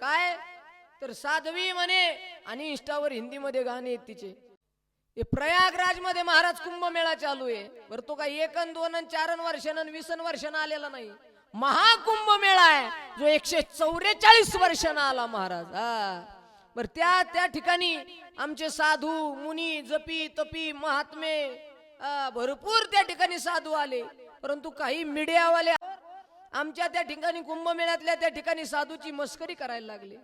काय? तर साध्वी म्हणे आणि इंस्टावर हिंदीमध्ये गाणे आहेत तिचे. हे प्रयागराजमध्ये महाराज कुंभमेळा चालू आहे. बरं तो काय एक दोन चारन चार अन वर्षानं अन वर्षानं आलेला नाही. महाकुंभ मेळा आहे. जो एकशे चौवेचाळीस वर्षानं आला महाराज. हा. बर त्या त्या ठिकाणी आमचे साधू मुनी जपी तपी महात्मे भरपूर त्या ठिकाणी साधू आले. परंतु काही मीडियावाले आमच्या त्या ठिकाणी कुंभमेळ्यातल्या त्या ठिकाणी साधूची मस्करी करायला लागले.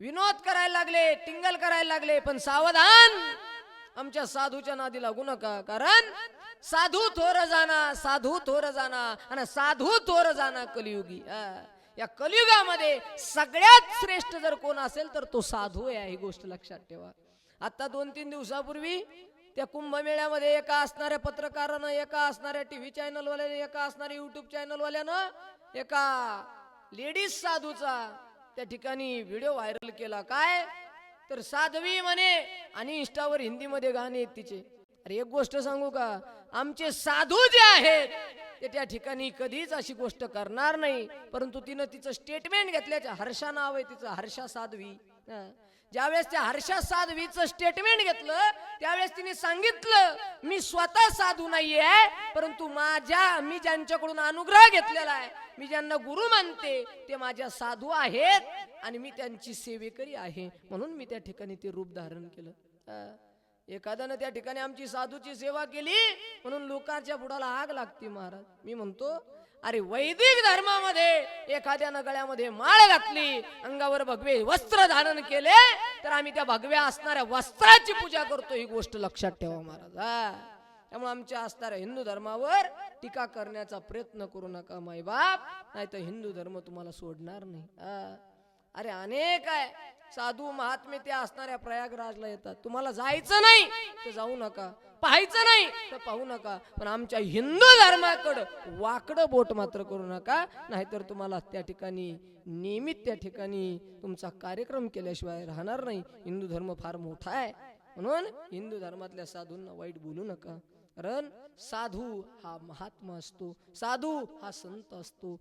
विनोद करायला लागले टिंगल करायला लागले पण सावधान आमच्या साधूच्या नादी लागू नका. कारण साधू थोर जाना साधू थोर जाना आणि साधू थोर जाना कलियुगी. या कलियुगामध्ये सगळ्यात श्रेष्ठ जर कोण असेल तर तो साधू आहे ही गोष्ट लक्षात ठेवा. आता दोन तीन दिवसापूर्वी त्या कुंभमेळ्यामध्ये एका असणाऱ्या पत्रकारानं एका असणाऱ्या टीव्ही चॅनलवाल्यानं एका असणाऱ्या युट्यूब चॅनलवाल्यानं एका लेडीज साधूचा त्या ठिकाणी व्हिडिओ व्हायरल केला. काय? तर साध्वी म्हणे आणि इंस्टावर हिंदीमध्ये गाणे आहेत तिचे. अरे एक गोष्ट सांगू का? आमचे साधू जे आहेत ते त्या ठिकाणी कधीच अशी गोष्ट करणार नाही. परंतु तिनं तिचं स्टेटमेंट घेतल्याचं. हर्षा नाव आहे तिचं. हर्षा साध्वी. ज्यावेळेस त्या हर्षा साधवीचं स्टेटमेंट घेतलं त्यावेळेस तिने सांगितलं मी स्वतः साधू नाहीये परंतु माझ्या मी ज्यांच्याकडून अनुग्रह घेतलेला आहे मी ज्यांना गुरु मानते ते माझ्या साधू आहेत आणि मी त्यांची सेवेकरी आहे. म्हणून मी त्या ठिकाणी ते रूप धारण केलं. एखाद्यानं त्या ठिकाणी आमची साधूची सेवा केली म्हणून लोकांच्या बुडाला आग लागते महाराज. मी म्हणतो अरे वैदिक धर्मामध्ये एखाद्यानं गळ्यामध्ये माळ घातली अंगावर भगवे वस्त्र धारण केले तर आम्ही त्या भगव्या असणाऱ्या वस्त्राची पूजा करतो. ही गोष्ट लक्षात ठेवा महाराज त्यामुळे आमच्या असणाऱ्या हिंदू धर्मावर टीका करण्याचा प्रयत्न करू नका माई बाप नाही तर हिंदू धर्म तुम्हाला सोडणार नाही अरे अनेक आहे. साधू महात्मे त्या असणाऱ्या प्रयागराजला येतात. तुम्हाला जायचं नाही तर जाऊ नका. पाहायचं नाही तर पाहू नका. पण आमच्या हिंदू धर्माकडं वाकडं बोट मात्र करू नका. नाहीतर तुम्हाला त्या ठिकाणी नियमित त्या ठिकाणी तुमचा कार्यक्रम केल्याशिवाय राहणार नाही. हिंदू धर्म फार मोठा आहे. म्हणून हिंदू धर्मातल्या साधूंना वाईट बोलू नका. कारण साधू हा महात्मा असतो. साधू हा संत असतो.